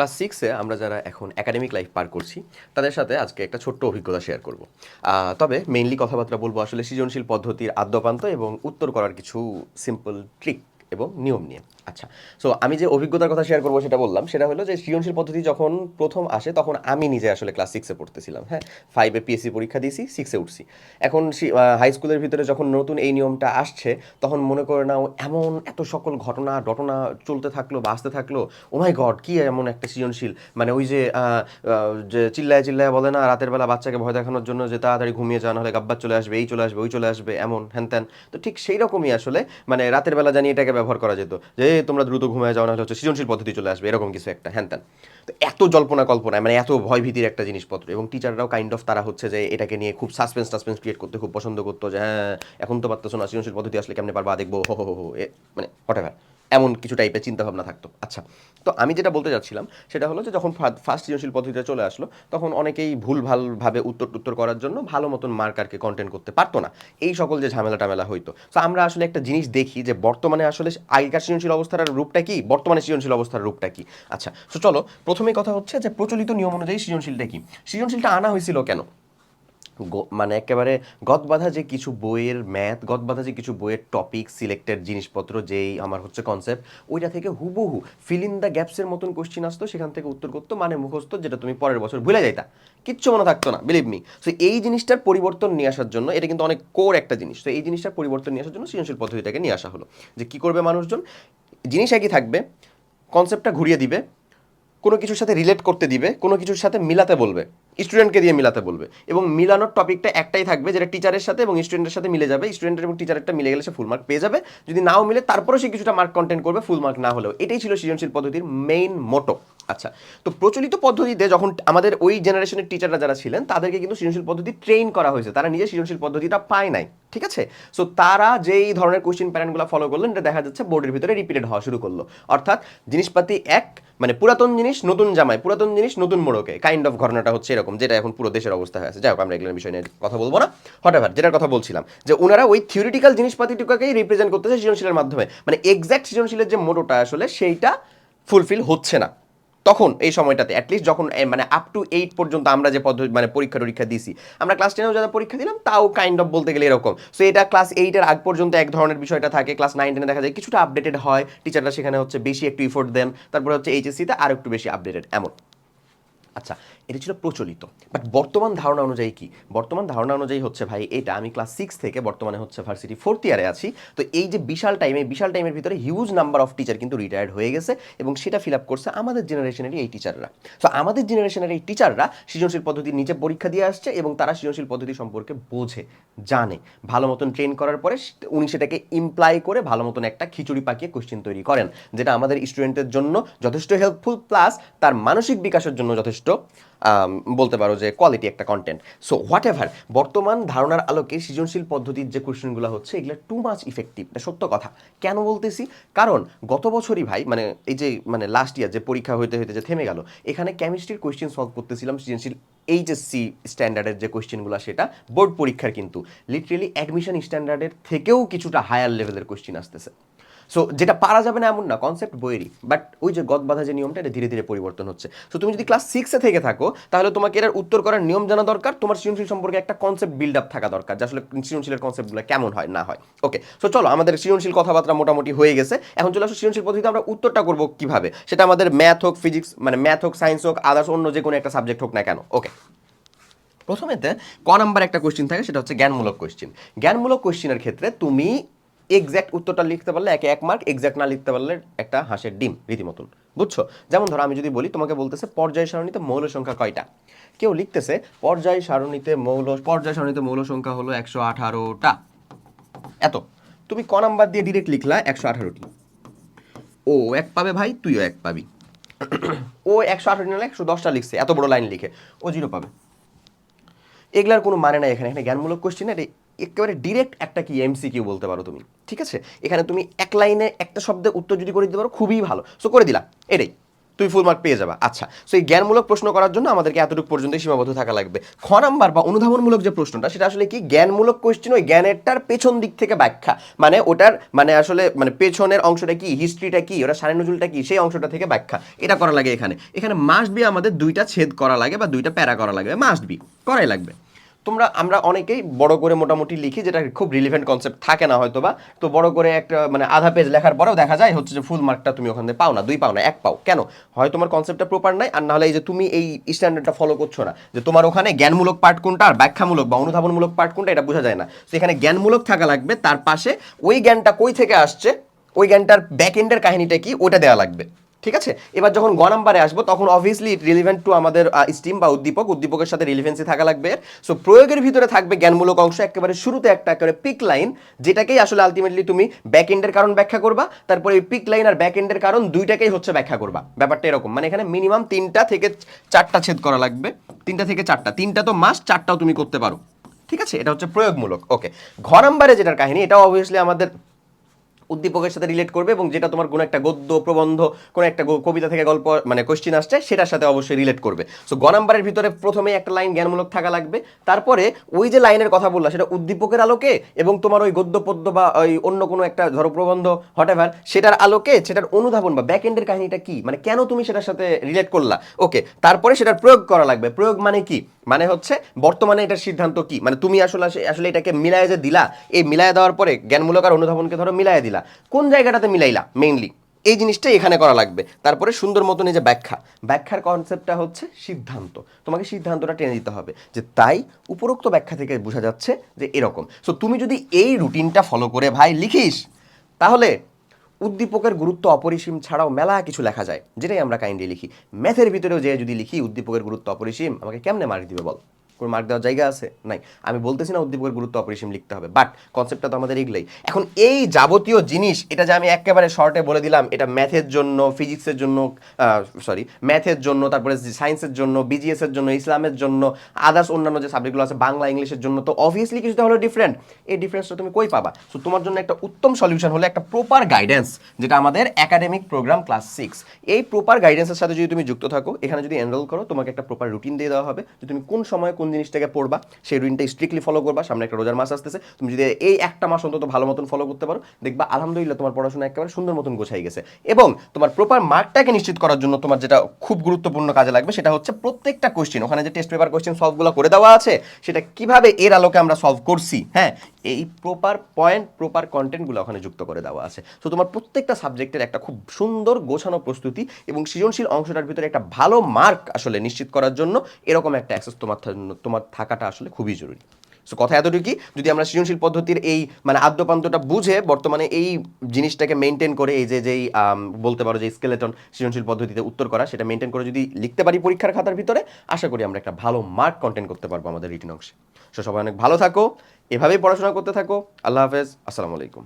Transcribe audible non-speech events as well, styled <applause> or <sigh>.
Class সিক্সে আমরা যারা এখন একাডেমিক লাইফ পার করছি, তাদের সাথে আজকে একটা ছোট্ট অভিজ্ঞতা শেয়ার করব। তবে মেইনলি কথাবার্তা বলব আসলে সৃজনশীল পদ্ধতির আদ্যপান্ত এবং উত্তর করার কিছু সিম্পল ট্রিক এবং নিয়ম নিয়ে। আচ্ছা সো আমি যে অভিজ্ঞতার কথা শেয়ার করব সেটা বললাম, সেটা হলো যে সৃজনশীল পদ্ধতি যখন প্রথম আসে, তখন আমি নিজে আসলে ক্লাস সিক্সে পড়তেছিলাম হ্যাঁ? ফাইভে পিএসসি পরীক্ষা দিয়েছি সিক্সে উঠছি। এখন হাই স্কুলের ভিতরে যখন নতুন এই নিয়মটা আসছে, তখন মনে করে নাও এমন এত সকল ঘটনা ঘটনা চলতে থাকল বা আসতে থাকল ও মাই গড কি এমন একটা সৃজনশীল। মানে ওই যে যে চিল্লায় চিল্লায় বলে না, রাতের বেলা বাচ্চাকে ভয় দেখানোর জন্য যে তাড়াতাড়ি ঘুমিয়ে যাওয়া হলে গাব্বার চলে আসবে, এই চলে আসবে, ওই চলে আসবে, এমন, হ্যান ত্যান। তো ঠিক সেই রকমই আসলে মানে রাতের বেলা জানি এটাকে ব্যবহার করা যেত, যে তোমরা দ্রুত ঘুমায় যাও না হচ্ছে সৃজনশীল পদ্ধতি চলে আসবে, এরকম কিছু একটা, হ্যান ত্যান। তো এত জল্পনা কল্পনা মানে এত ভয় ভীতির একটা জিনিসপত্র, এবং টিচাররাও কাইন্ড অফ তারা হচ্ছে যে এটাকে নিয়ে খুব সাসপেন্স টাসপেন্স ক্রিয়েট করতে খুব পছন্দ করতো যে হ্যাঁ এখন তো পারতেছো না, সৃজনশীল পদ্ধতি আসলে কেমনে পারবা, দেখব, হো হো হো মানে হোয়াট এমন কিছু টাইপের চিন্তাভাবনা থাকতো। আচ্ছা তো আমি যেটা বলতে যাচ্ছিলাম সেটা হলো যে যখন ফার্স্ট সৃজনশীল পদ্ধতিতে চলে আসলো, তখন অনেকেই ভুল ভালভাবে উত্তর টুত্তর করার জন্য ভালো মতন মার্কারকে কন্টেন্ট করতে পারতো না। এই সকল যে ঝামেলা টামেলা হইতো। তো আমরা আসলে একটা জিনিস দেখি যে বর্তমানে আসলে আগেকার সৃজনশীল অবস্থার রূপটা কি? বর্তমানে সৃজনশীল অবস্থার রূপটা কি? আচ্ছা তো চলো, প্রথমেই কথা হচ্ছে যে প্রচলিত নিয়ম অনুযায়ী সৃজনশীলটা কি? সৃজনশীলটা আনা হয়েছিল কেন? মানে একেবারে গদবাধা যে কিছু বইয়ের ম্যাথ, গদবাধা যে কিছু বইয়ের টপিক সিলেক্টেড জিনিসপত্র যেই আমার হচ্ছে কনসেপ্ট ওইটা থেকে হুবহু ফিল ইন দ্য গ্যাপসের মতন কোশ্চিন আসতো, সেখান থেকে উত্তর করতো মানে মুখস্থ, যেটা তুমি পরের বছর ভুলে যাইতা। কিচ্ছু মনে থাকতো না বিলিভ মি সো এই জিনিসটার পরিবর্তন নিয়ে আসার জন্য, এটা কিন্তু অনেক কোর একটা জিনিস। তো এই জিনিসটার পরিবর্তন নিয়ে আসার জন্য সৃজনশীল পদ্ধতিটাকে নিয়ে আসা হলো। যে কি করবে মানুষজন? জিনিস একই থাকবে কনসেপ্টটা ঘুরিয়ে দিবে, কোনো কিছুর সাথে রিলেট করতে দিবে, কোনো কিছুর সাথে মিলাতে বলবে। স্টুডেন্টকে দিয়ে মিলাতে বলবে। এবং মিলানোর টপিকটা একটাই থাকবে, যেটা টিচারের সাথে এবং স্টুডেন্টের সাথে মিলে যাবে। স্টুডেন্টের এবং টিচারেরটা মিলে গেলে সে ফুল মার্ক পেয়ে যাবে। যদি নাও মিলে, তারপরেও সে কিছুটা মার্ক কন্টেন্ট করবে ফুল মার্ক না হলেও। এটাই ছিল সৃজনশীল পদ্ধতির মেইন মোটো আচ্ছা তো প্রচলিত পদ্ধতিতে যখন আমাদের ওই জেনারেশনের টিচাররা যারা ছিলেন, তাদেরকে কিন্তু সৃজনশীল পদ্ধতি ট্রেন করা হয়েছে। তারা নিজে সৃজনশীল পদ্ধতিটা পায় নাই, ঠিক আছে? সো তারা যেই ধরনের কোশ্চেন প্যাটার্নগুলো ফলো করলেন, এটা দেখা যাচ্ছে বোর্ডের ভিতরে রিপিটেড হওয়া শুরু করল। অর্থাৎ জিনিসপাতি এক মানে পুরাতন জিনিস, নতুন জামায় পুরাতন জিনিস, নতুন মোড়কে। কাইন্ড অফ ঘটনাটা হচ্ছে এরকম, যেটা এখন পুরো দেশের অবস্থা হয়েছে যাই হোক, আমরা এগুলোর বিষয় নিয়ে কথা বলব না। হঠাৎ যেটার কথা বলছিলাম, যে ওনারা ওই থিওরিটিক্যাল জিনিসপাতিটুকুকেই রিপ্রেজেন্ট করতেছে সৃজনশীলের মাধ্যমে। মানে এক্স্যাক্ট সৃজনশীলের যে মোটোটা আসলে, সেইটা ফুলফিল হচ্ছে না। তখন এই সময়টাতে অ্যাটলিস্ট যখন মানে আপ টু এইট পর্যন্ত আমরা যে পদ্ধতি মানে পরীক্ষা টরীক্ষা দিছি, আমরা ক্লাস টেনেও যারা পরীক্ষা দিলাম, তাও কাইন্ড অফ বলতে গেলে এরকম। সো এটা ক্লাস এইটের আগ পর্যন্ত এক ধরনের বিষয়টা থাকে ক্লাস নাইন টেনে দেখা যায় কিছুটা আপডেটেড হয় টিচাররা সেখানে হচ্ছে বেশি একটু ইফোর্ট দেন, তারপরে হচ্ছে এইচএসসিতে আর একটু বেশি আপডেটেড এমন। আচ্ছা এটা ছিল প্রচলিত। বাট বর্তমান ধারণা অনুযায়ী কি? বর্তমান ধারণা অনুযায়ী হচ্ছে ভাই, এটা আমি ক্লাস সিক্স থেকে বর্তমানে হচ্ছে ভার্সিটি ফোর্থ ইয়ারে আছি। তো এই যে বিশাল টাইমে বিশাল টাইমের ভিতরে হিউজ নাম্বার অফ টিচার কিন্তু রিটায়ার্ড হয়ে গেছে এবং সেটা ফিল আপ করছে আমাদের জেনারেশনেরই এই টিচাররা তো আমাদের জেনারেশনের এই টিচাররা সৃজনশীল পদ্ধতির নিচে পরীক্ষা দিয়ে আসছে এবং তারা সৃজনশীল পদ্ধতি সম্পর্কে বোঝে, জানে। ভালো মতন ট্রেন করার পরে উনি সেটাকে ইমপ্লাই করে ভালো মতন একটা খিচুড়ি পাকিয়ে কোশ্চেন তৈরি করেন, যেটা আমাদের স্টুডেন্টের জন্য যথেষ্ট হেল্পফুল প্লাস তার মানসিক বিকাশের জন্য যথেষ্ট বলতে পারো যে কোয়ালিটি একটা কন্টেন্ট সো হোয়াট এভার বর্তমান ধারণার আলোকে সৃজনশীল পদ্ধতির যে কোশ্চেনগুলো হচ্ছে, এগুলো টু মাচ ইফেক্টিভ এটা সত্য কথা। কেন বলতেছি? কারণ গত বছরই ভাই মানে এই যে মানে লাস্ট ইয়ার যে পরীক্ষা হইতে হইতে যে থেমে গেল, এখানে কেমিস্ট্রির কোশ্চেন সলভ করতেছিলাম সৃজনশীল এইচএসসি স্ট্যান্ডার্ডের যে কোশ্চেনগুলো, সেটা বোর্ড পরীক্ষার কিন্তু। লিটারেলি অ্যাডমিশন স্ট্যান্ডার্ডের থেকেও কিছুটা হায়ার লেভেলের কোয়েশ্চেন আসতেছে। সো যেটা পারা যাবে না এমন না কনসেপ্ট বইয়েরই। বাট ওই যে গদ বাধা যে নিয়মটা, এটা ধীরে ধীরে পরিবর্তন হচ্ছে। সো তুমি যদি ক্লাস সিক্সে থেকে থাকো, তাহলে তোমাকে এর উত্তর করার নিয়ম জানা দরকার। তোমার সৃজনশীল সম্পর্কে একটা কনসেপ্ট বিল্ড আপ থাকা দরকার যে আসলে সৃজনশীলের কনসেপ্টগুলো কেমন হয়, না হয়। ওকে সো চলো, আমাদের সৃজনশীল কথাবার্তা মোটামুটি হয়ে গেছে। এখন চলে আসো সৃজনশীল পদ্ধতিতে আমরা উত্তরটা করব কীভাবে। সেটা আমাদের ম্যাথ হোক ফিজিক্স মানে ম্যাথ হোক সায়েন্স হোক আদার্স অন্য যে কোনো একটা সাবজেক্ট হোক না কেন। ওকে প্রথমেতে ক নাম্বার একটা কোশ্চেন থাকে, সেটা হচ্ছে জ্ঞানমূলক কোশ্চেন জ্ঞানমূলক কোশ্চেনের ক্ষেত্রে তুমি এক্স্যাক্ট উত্তরটা লিখতে পারলে, একে এক মার্ক এক্স্যাক্ট না লিখতে পারলে একটা হাঁসের ডিম, রীতিমতন। বুঝছ? যেমন ধরো, আমি যদি বলি, তোমাকে বলতেছে পর্যায় সারণীতে মৌল সংখ্যা কয়টা? কেউ লিখতেছে, পর্যায় সারণীতে মৌল, পর্যায় সারণীতে মৌল সংখ্যা হলো একশো আঠারোটা। এত। তুমি ক নাম্বার দিয়ে ডিরেক্ট লিখলা, একশো আঠারোটি। ও এক পাবে ভাই, তুইও এক পাবি। <clears throat> ও একশো আঠারো নিলে একশো দশটা লিখছে, এত বড় লাইন লিখে। ও জিরো পাবে। এগুলার কোনো মানে নাই এখানে। এখানে জ্ঞানমূলক কোশ্চেন এটা একেবারে ডিরেক্ট একটা কি এমসি কিউ বলতে পারো তুমি। ঠিক আছে? এখানে তুমি এক লাইনে একটা শব্দে উত্তর যদি করে দিতে পারো, খুবই ভালো। সো করে দিলা এটাই। তুমি ফুল মার্ক পেয়ে যাবা। আচ্ছা সো এই জ্ঞানমূলক প্রশ্ন করার জন্য আমাদেরকে এতটুকু পর্যন্ত সীমাবদ্ধ থাকা লাগবে। খ নাম্বার বা অনুধাবনমূলক যে প্রশ্নটা, সেটা আসলে কি? জ্ঞানমূলক কোয়েশ্চেন ওই জ্ঞানেরটার পেছন দিক থেকে ব্যাখ্যা। মানে ওটার মানে আসলে মানে পেছনের অংশটা কি? হিস্ট্রিটা কি? ওটা সারে নজুলটা কি? সেই অংশটা থেকে ব্যাখ্যা। এটা করা লাগে এখানে। এখানে মাস্ট বি আমাদের দুইটা ছেদ করা লাগে বা দুইটা প্যারা করা লাগবে মাস্ট বি করাই লাগবে। তোমরা, আমরা অনেকেই বড় করে মোটামুটি লিখি যেটা খুব রিলিভেন্ট কনসেপ্ট থাকে না হয়তো বা তো বড় করে একটা মানে আধা পেজ লেখার পরেও দেখা যায় হচ্ছে যে ফুল মার্কটা তুমি ওখানে পাও না, দুই পাও না, এক পাও। কেন? হয় তোমার কনসেপ্টটা প্রপার নাই, আর নাহলে এই যে তুমি এই স্ট্যান্ডার্ডটা ফলো করছ না, যে তোমার ওখানে জ্ঞানমূলক পার্ট কোনটা আর ব্যাখ্যামূলক বা অনুধাবনমূলক পার্ট কোনটা, এটা বোঝা যায় না। তো এখানে জ্ঞানমূলক থাকা লাগবে, তার পাশে ওই জ্ঞানটা কই থেকে আসছে, ওই জ্ঞানটার ব্যাক এন্ডের কাহিনীটা কি ওটা দেওয়া লাগবে। ঠিক আছে? এবার যখন গ নাম্বারে আসব, তখন অবভিয়াসলি ইট রিলিভেন্ট টু আমাদের স্টিম বা উদ্দীপক। উদ্দীপকের সাথে রিলিভেন্সি থাকা লাগবে। সো প্রয়োগের ভিতরে থাকবে জ্ঞানমূলক অংশ, একেবারে শুরুতে একটা একেবারে পিক লাইন যেটাকেই আসলে আলটিমেটলি তুমি ব্যাক এন্ডের কারণ ব্যাখ্যা করবা, তারপরে এই পিক লাইন আর ব্যাক এন্ডের কারণ দুইটাকেই হচ্ছে ব্যাখ্যা করবা। ব্যাপারটা এরকম। মানে এখানে মিনিমাম তিনটা থেকে চারটা ছেদ করা লাগবে। তিনটা থেকে চারটা। তিনটা তো মাস চারটাও তুমি করতে পারো। ঠিক আছে? এটা হচ্ছে প্রয়োগমূলক। ওকে ঘ নাম্বারে যেটার কাহিনী এটা অবভিয়াসলি আমাদের উদ্দীপকের সাথে রিলেট করবে এবং যেটা তোমার কোনো একটা গদ্য, প্রবন্ধ, কোনো একটা কবিতা থেকে গল্প মানে কোশ্চিন আসছে, সেটার সাথে অবশ্যই রিলেট করবে। সো গ নাম্বারের ভিতরে প্রথমে একটা লাইন জ্ঞানমূলক থাকা লাগবে। তারপরে ওই যে লাইনের কথা বললা, সেটা উদ্দীপকের আলোকে এবং তোমার ওই গদ্য, পদ্য বা ওই অন্য কোনো একটা ধরো প্রবন্ধ হটেভার সেটার আলোকে, সেটার অনুধাবন বা ব্যাক এন্ডের কাহিনীটা কি? মানে কেন তুমি সেটার সাথে রিলেট করলা? ওকে তারপরে সেটার প্রয়োগ করা লাগবে। প্রয়োগ মানে কি? মানে হচ্ছে বর্তমানে এটার সিদ্ধান্ত কি? মানে তুমি আসলে আসলে এটাকে মিলায় যে দিলা, এই মিলায় দেওয়ার পরে জ্ঞানমূলক আর অনুধাবনকে ধরো মিলায় দিলা, কোন জায়গাটাতে মিলাইলা মেইনলি এই জিনিসটাই এখানে করা লাগবে। তারপরে সুন্দর মতন এই যে ব্যাখ্যা। ব্যাখ্যার কনসেপ্টটা হচ্ছে সিদ্ধান্ত। তোমাকে সিদ্ধান্তটা টেনে দিতে হবে যে তাই উপরোক্ত ব্যাখ্যা থেকে বোঝা যাচ্ছে যে এরকম। সো তুমি যদি এই রুটিনটা ফলো করে ভাই লিখিস, তাহলে উদ্দীপকের গুরুত্ব অপরিসীম ছাড়াও মেলা কিছু লেখা যায়, যেটাই আমরা কাইন্ডলি লিখি। ম্যাথের ভিতরেও যে যদি লিখি, উদ্দীপকের গুরুত্ব অপরিসীম। আমাকে কেমনে মার্ক দিবে বল? কোনো মার্ক দেওয়ার জায়গা আছে? নাই। আমি বলতেছি না উদ্দীপকের গুরুত্ব অপরিসীম লিখতে হবে বাট কনসেপ্টটা তো আমাদের এগুলোই। এখন এই যাবতীয় জিনিস, এটা যে আমি একেবারে শর্টে বলে দিলাম, এটা ম্যাথের জন্য ফিজিক্সের জন্য সরি ম্যাথের জন্য, তারপরে সায়েন্সের জন্য বিজিএসের জন্য ইসলামের জন্য আদার্স অন্যান্য যে সাবজেক্টগুলো আছে, বাংলা ইংলিশের জন্য, তো অবভিয়াসলি কিছুটা হলো ডিফারেন্ট এই ডিফারেন্সটা তুমি কই পাবা? সো তোমার জন্য একটা উত্তম সলিউশন হলো একটা প্রপার গাইডেন্স যেটা আমাদের একাডেমিক প্রোগ্রাম ক্লাস সিক্স এই প্রপার গাইডেন্সের সাথে যদি তুমি যুক্ত থাকো, এখানে যদি এনরোল করো, তোমাকে একটা প্রপার রুটিন দিয়ে দেওয়া হবে যে তুমি কোন সময় কোন জিনিসটাকে পড়বা, সেই রুটিনটা স্ট্রিক্টলি ফলো করবা, সামনে একটা রোজার মাস আসতেছে। তুমি যদি এই একটা মাস অন্তত ভালো মতন ফলো করতে পারো, দেখবা আলহামদুলিল্লাহ তোমার পড়াশোনা একেবারে সুন্দর মতন গোছাই গেছে। এবং তোমার প্রপার মার্কটাকে নিশ্চিত করার জন্য তোমার যেটা খুব গুরুত্বপূর্ণ কাজে লাগবে, সেটা হচ্ছে প্রত্যেকটা কোয়েশ্চেন ওখানে যে টেস্ট পেপার কোয়েশ্চেন সলভগুলো করে দেওয়া আছে, সেটা কীভাবে এর আলোকে আমরা সলভ করছি হ্যাঁ? এই প্রপার পয়েন্ট প্রপার কন্টেন্টগুলো ওখানে যুক্ত করে দেওয়া আছে। তো তোমার প্রত্যেকটা সাবজেক্টের একটা খুব সুন্দর গোছানো প্রস্তুতি এবং সৃজনশীল অংশটার ভিতরে একটা ভালো মার্ক আসলে নিশ্চিত করার জন্য এরকম একটা অ্যাক্সেস তোমার তোমার থাকাটা আসলে খুবই জরুরি। সো কথা এতটুকুই যদি আমরা সৃজনশীল পদ্ধতির এই মানে আদ্যপান্তটা বুঝে বর্তমানে এই জিনিসটাকে মেনটেন করে, এই যে যেই বলতে পারো যে স্কেলেটন সৃজনশীল পদ্ধতিতে উত্তর করা, সেটা মেনটেন করে যদি লিখতে পারি পরীক্ষার খাতার ভিতরে, আশা করি আমরা একটা ভালো মার্ক কন্টেন্ট করতে পারব আমাদের রিটিন অংশে। সো সবাই অনেক ভালো থাকো। এভাবেই পড়াশোনা করতে থাকো। আল্লাহ হাফেজ। আসসালামু আলাইকুম।